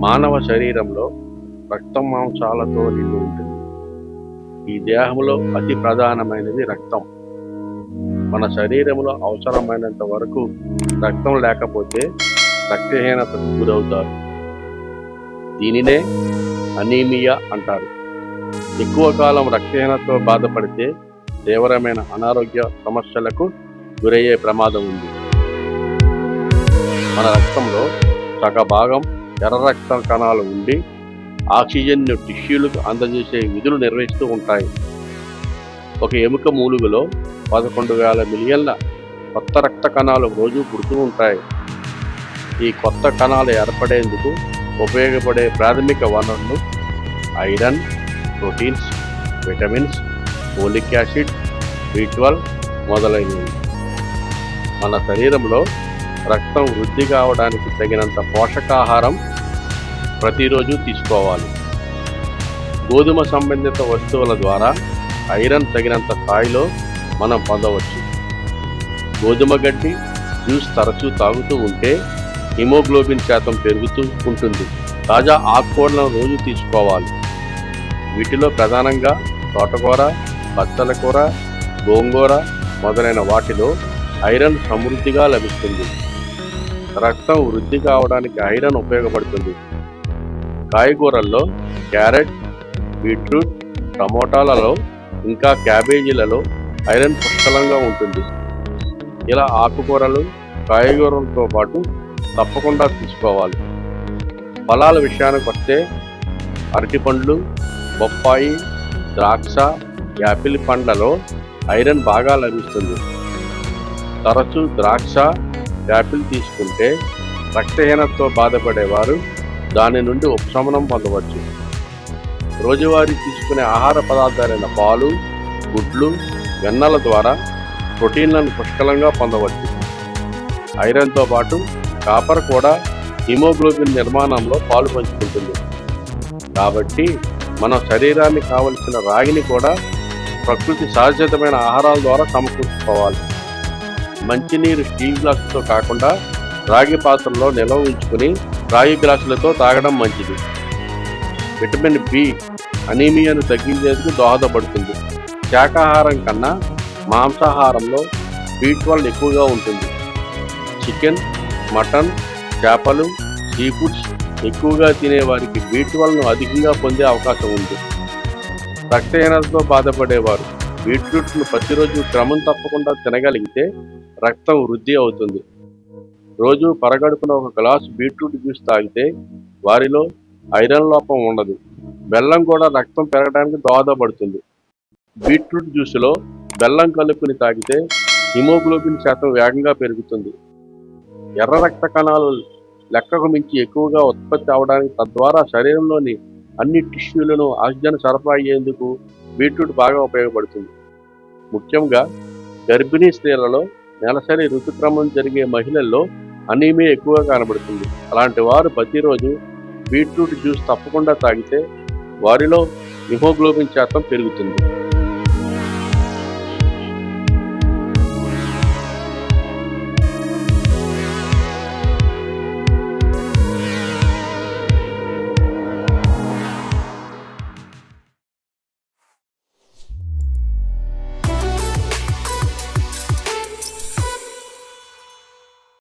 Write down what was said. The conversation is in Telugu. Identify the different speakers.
Speaker 1: మానవ శరీరంలో రక్తం మాంసాలతో నిండి ఉంటుంది. ఈ దేహంలో అతి ప్రధానమైనది రక్తం. మన శరీరంలో అవసరమైనంత వరకు రక్తం లేకపోతే రక్తహీనతకు గురవుతారు. దీనినే అనీమియా అంటారు. ఎక్కువ కాలం రక్తహీనతతో బాధపడితే తీవ్రమైన అనారోగ్య సమస్యలకు గురయ్యే ప్రమాదం ఉంది. మన రక్తంలో సగ భాగం ఎర్ర రక్త కణాలు ఉండి ఆక్సిజన్ను టిష్యూలకు అందజేసే విధులు నిర్వహిస్తూ ఉంటాయి. ఒక ఎముక మూలుగులో పదకొండు వేల మిలియన్ల కొత్త రక్త కణాలు రోజు పుడుతూ ఉంటాయి. ఈ కొత్త కణాలు ఏర్పడేందుకు ఉపయోగపడే ప్రాథమిక వనరులు iron proteins vitamins folic acid B మొదలైనవి. మన శరీరంలో రక్తం వృద్ధి కావడానికి తగినంత పోషకాహారం ప్రతిరోజు తీసుకోవాలి. గోధుమ సంబంధిత వస్తువుల ద్వారా ఐరన్ తగినంత స్థాయిలో మనం పొందవచ్చు. గోధుమ గడ్డి జ్యూస్ తరచూ తాగుతూ ఉంటే హిమోగ్లోబిన్ శాతం పెరుగుతూ ఉంటుంది. తాజా ఆకుకూరలను రోజు తీసుకోవాలి. వీటిలో ప్రధానంగా తోటకూర బచ్చల కూర గోంగూర మొదలైన వాటిలో ఐరన్ సమృద్ధిగా లభిస్తుంది. రక్తం వృద్ధి కావడానికి ఐరన్ ఉపయోగపడుతుంది. కాయగూరల్లో క్యారెట్ బీట్రూట్ టమోటాలలో ఇంకా క్యాబేజీలలో ఐరన్ పుష్కలంగా ఉంటుంది. ఇలా ఆకుకూరలు కాయగూరలతో పాటు తప్పకుండా తీసుకోవాలి. ఫలాల విషయానికి వస్తే అరటిపండ్లు బొప్పాయి ద్రాక్ష యాపిల్ పండ్లలో ఐరన్ బాగా లభిస్తుంది. తరచూ ద్రాక్ష యాపిల్ తీసుకుంటే రక్తహీనతతో బాధపడేవారు దాని నుండి ఉపశమనం పొందవచ్చు. రోజువారీ తీసుకునే ఆహార పదార్థాలైన పాలు గుడ్లు వెన్నల ద్వారా ప్రోటీన్లను పుష్కలంగా పొందవచ్చు. ఐరన్తో పాటు కాపర్ కూడా హిమోగ్లోబిన్ నిర్మాణంలో పాలు పంచుకుంటుంది. కాబట్టి మన శరీరానికి కావలసిన రాగిని కూడా ప్రకృతి సహజమైన ఆహారాల ద్వారా సమకూర్చుకోవాలి. మంచినీరు స్టీల్ గ్లాసుతో కాకుండా రాగి పాత్రలో నిల్వ ఉంచుకుని రాగి గ్లాసులతో తాగడం మంచిది. విటమిన్ బి అనీమియాను తగ్గించేందుకు దోహదపడుతుంది. శాకాహారం కన్నా మాంసాహారంలో బి ట్వెల్వ్ ఎక్కువగా ఉంటుంది. చికెన్ మటన్ చేపలు సీ ఫుడ్స్ ఎక్కువగా తినే వారికి బి ట్వెల్వ్ను అధికంగా పొందే అవకాశం ఉంది. రక్తహీనతతో బాధపడేవారు బీట్రూట్ను ప్రతిరోజు క్రమం తప్పకుండా తినగలిగితే రక్తం వృద్ధి అవుతుంది. రోజు పరగడుపున ఒక గ్లాసు బీట్రూట్ జ్యూస్ తాగితే వారిలో ఐరన్ లోపం ఉండదు. బెల్లం కూడా రక్తం పెరగడానికి దోహదపడుతుంది. బీట్రూట్ జ్యూస్లో బెల్లం కలుపుని తాగితే హిమోగ్లోబిన్ శాతం వేగంగా పెరుగుతుంది. ఎర్ర రక్త కణాలు లెక్కకు మించి ఎక్కువగా ఉత్పత్తి అవడానికి తద్వారా శరీరంలోని అన్ని టిష్యూలను ఆక్సిజన్ సరఫరా అయ్యేందుకు బీట్రూట్ బాగా ఉపయోగపడుతుంది. ముఖ్యంగా గర్భిణీ స్త్రీలలో నెలసరి ఋతుక్రమం జరిగే మహిళల్లో అనీమియా ఎక్కువగా కనబడుతుంది. అలాంటి వారు ప్రతిరోజు బీట్రూట్ జ్యూస్ తప్పకుండా తాగితే వారిలో హిమోగ్లోబిన్ శాతం పెరుగుతుంది.